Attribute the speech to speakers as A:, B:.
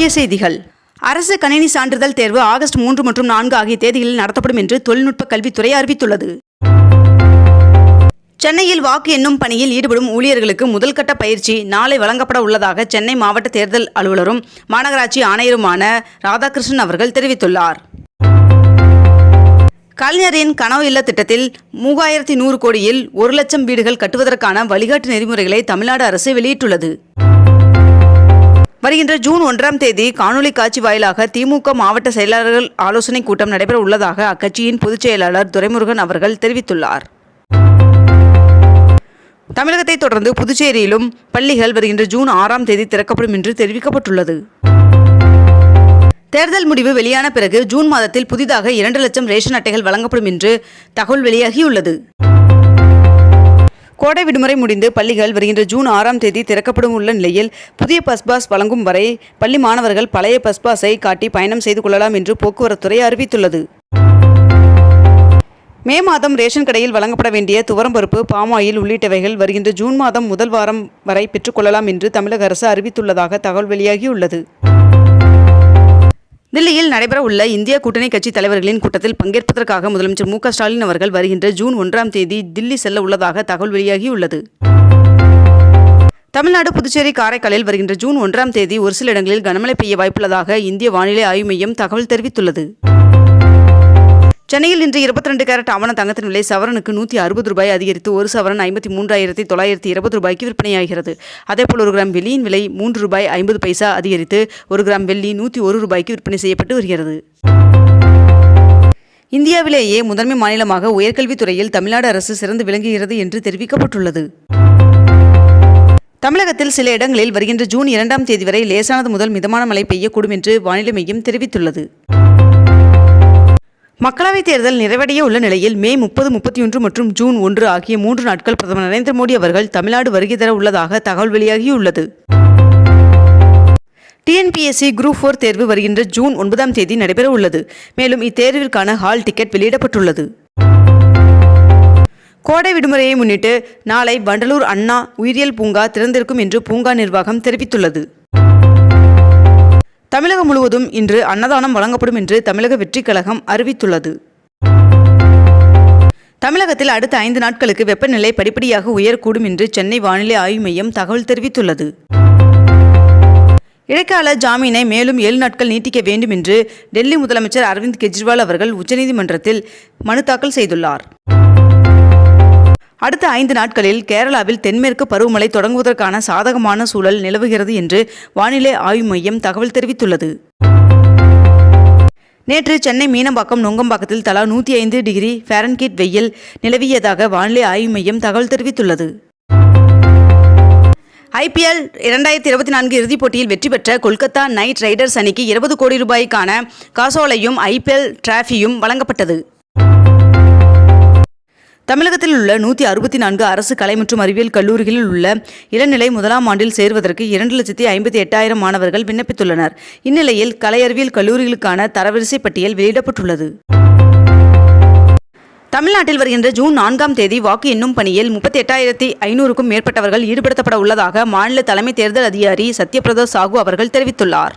A: முக்கிய செய்திகள். அரசு கணினி சான்றிதழ் தேர்வு ஆகஸ்ட் மூன்று மற்றும் நான்கு ஆகிய தேதிகளில் நடத்தப்படும் என்று தொழில்நுட்ப கல்வித்துறை அறிவித்துள்ளது. சென்னையில் வாக்கு எண்ணும் பணியில் ஈடுபடும் ஊழியர்களுக்கு முதல்கட்ட பயிற்சி நாளை வழங்கப்பட உள்ளதாக சென்னை மாவட்ட தேர்தல் அலுவலரும் மாநகராட்சி ஆணையருமான ராதாகிருஷ்ணன் அவர்கள் தெரிவித்துள்ளார். கலைஞரின் கனவு இல்ல திட்டத்தில் மூவாயிரத்தி நூறு கோடியில் ஒரு லட்சம் வீடுகள் கட்டுவதற்கான வழிகாட்டு நெறிமுறைகளை தமிழ்நாடு அரசு வெளியிட்டுள்ளது. வருகின்ற ஜூன் ஒன்றாம் தேதி காணொலி காட்சி வாயிலாக திமுக மாவட்ட செயலாளர்கள் ஆலோசனைக் கூட்டம் நடைபெற உள்ளதாக அக்கட்சியின் பொதுச் செயலாளர் துரைமுருகன் அவர்கள் தெரிவித்துள்ளார். தமிழகத்தை தொடர்ந்து புதுச்சேரியிலும் பள்ளிகள் வருகின்ற ஜூன் ஆறாம் தேதி திறக்கப்படும் என்று தெரிவிக்கப்பட்டுள்ளது. தேர்தல் முடிவு வெளியான பிறகு ஜூன் மாதத்தில் புதிதாக இரண்டு லட்சம் ரேஷன் அட்டைகள் வழங்கப்படும் என்று தகவல் வெளியாகியுள்ளது. கோடை விடுமுறை முடிந்து பள்ளிகள் வருகின்ற ஜூன் ஆறாம் தேதி திறக்கப்படும் உள்ள நிலையில் புதிய பஸ் பாஸ் வழங்கும் வரை பள்ளி மாணவர்கள் பழைய பஸ் பாஸை காட்டி பயணம் செய்து கொள்ளலாம் என்று போக்குவரத்துறை அறிவித்துள்ளது. மே மாதம் ரேஷன் கடையில் வழங்கப்பட வேண்டிய துவரம்பருப்பு பாமாயில் உள்ளிட்டவைகள் வருகின்ற ஜூன் மாதம் முதல் வாரம் வரை பெற்றுக்கொள்ளலாம் என்று தமிழக அரசு அறிவித்துள்ளதாக தகவல் வெளியாகியுள்ளது. தில்லியில் நடைபெறவுள்ள இந்திய கூட்டணி கட்சி தலைவர்களின் கூட்டத்தில் பங்கேற்பதற்காக முதலமைச்சர் மு ஸ்டாலின் அவர்கள் வருகின்ற ஜூன் ஒன்றாம் தேதி தில்லி செல்ல உள்ளதாக தகவல் வெளியாகியுள்ளது. தமிழ்நாடு புதுச்சேரி காரைக்காலில் வருகின்ற ஜூன் ஒன்றாம் தேதி ஒரு சில இடங்களில் கனமழை பெய்ய வாய்ப்புள்ளதாக இந்திய வானிலை ஆய்வு மையம் தகவல் தெரிவித்துள்ளது. சென்னையில் இன்று இருபத்தி ரெண்டு கேரட் ஆவண தங்கத்தின் விலை சவரனுக்கு நூற்றி அறுபது ரூபாய் அதிகரித்து ஒரு சவரன் ஐம்பத்தி மூன்றாயிரத்தி தொள்ளாயிரத்தி இருபது ரூபாய்க்கு விற்பனையாகிறது. அதேபோல் ஒரு கிராம் வெள்ளியின் விலை மூன்று ரூபாய் ஐம்பது பைசா அதிகரித்து ஒரு கிராம் வெள்ளி நூற்றி ஒரு ரூபாய்க்கு விற்பனை செய்யப்பட்டு வருகிறது. இந்தியாவிலேயே முதன்மை மாநிலமாக உயர்கல்வித்துறையில் தமிழ்நாடு அரசு சிறந்து விளங்குகிறது என்று தெரிவிக்கப்பட்டுள்ளது. தமிழகத்தில் சில இடங்களில் வருகின்ற ஜூன் இரண்டாம் தேதி வரை லேசானது முதல் மிதமான மழை பெய்யக்கூடும் என்று வானிலை மையம் தெரிவித்துள்ளது. மக்களவைத் தேர்தல் நிறைவடைய உள்ள நிலையில் மே முப்பது முப்பத்தி ஒன்று மற்றும் ஜூன் ஒன்று ஆகிய மூன்று நாட்கள் பிரதமர் நரேந்திர மோடி அவர்கள் தமிழ்நாடு வருகை தர உள்ளதாக தகவல் வெளியாகியுள்ளது. டிஎன்பிஎஸ்சி குரூப் ஃபோர் தேர்வு வருகின்ற ஜூன் ஒன்பதாம் தேதி நடைபெற உள்ளது. மேலும் இத்தேர்விற்கான ஹால் டிக்கெட் வெளியிடப்பட்டுள்ளது. கோடை விடுமுறையை முன்னிட்டு நாளை வண்டலூர் அண்ணா உயிரியல் பூங்கா திறந்திருக்கும் என்று பூங்கா நிர்வாகம் தெரிவித்துள்ளது. தமிழகம் முழுவதும் இன்று அன்னதானம் வழங்கப்படும் என்று தமிழக வெற்றிக் கழகம் அறிவித்துள்ளது. தமிழகத்தில் அடுத்த ஐந்து நாட்களுக்கு வெப்பநிலை படிப்படியாக உயரக்கூடும் என்று சென்னை வானிலை ஆய்வு மையம் தகவல் தெரிவித்துள்ளது. இடைக்கால ஜாமீனை மேலும் ஏழு நாட்கள் நீட்டிக்க வேண்டும் என்று டெல்லி முதலமைச்சர் அரவிந்த் கெஜ்ரிவால் அவர்கள் உச்சநீதிமன்றத்தில் மனு தாக்கல் செய்துள்ளார். அடுத்த ஐந்து நாட்களில் கேரளாவில் தென்மேற்கு பருவமழை தொடங்குவதற்கான சாதகமான சூழல் நிலவுகிறது என்று வானிலை ஆய்வு மையம் தகவல் தெரிவித்துள்ளது. நேற்று சென்னை மீனம்பாக்கம் நுங்கம்பாக்கத்தில் தலா நூற்றி ஐந்து டிகிரி ஃபாரன்கீட் வெயில் நிலவியதாக வானிலை ஆய்வு மையம் தகவல் தெரிவித்துள்ளது. ஐபிஎல் இரண்டாயிரத்தி இருபத்தி நான்கு இறுதிப் போட்டியில் வெற்றி பெற்ற கொல்கத்தா நைட் ரைடர்ஸ் அணிக்கு இருபது கோடி ரூபாய்க்கான காசோலையும் ஐபிஎல் டிராஃபியும் வழங்கப்பட்டது. தமிழகத்தில் உள்ள நூற்றி அறுபத்தி நான்கு அரசு கலை மற்றும் அறிவியல் கல்லூரிகளில் உள்ள இளநிலை முதலாம் ஆண்டில் சேர்வதற்கு இரண்டு லட்சத்தி ஐம்பத்தி எட்டாயிரம் மாணவர்கள் விண்ணப்பித்துள்ளனர். இந்நிலையில் கலை அறிவியல் கல்லூரிகளுக்கான தரவரிசை பட்டியல் வெளியிடப்பட்டுள்ளது. தமிழ்நாட்டில் வருகின்ற ஜூன் நான்காம் தேதி வாக்கு எண்ணும் பணியில் முப்பத்தி எட்டாயிரத்தி ஐநூறுக்கும் மேற்பட்டவர்கள் ஈடுபடுத்தப்பட உள்ளதாக மாநில தலைமை தேர்தல் அதிகாரி சத்யபிரதா சாகு அவர்கள் தெரிவித்துள்ளார்.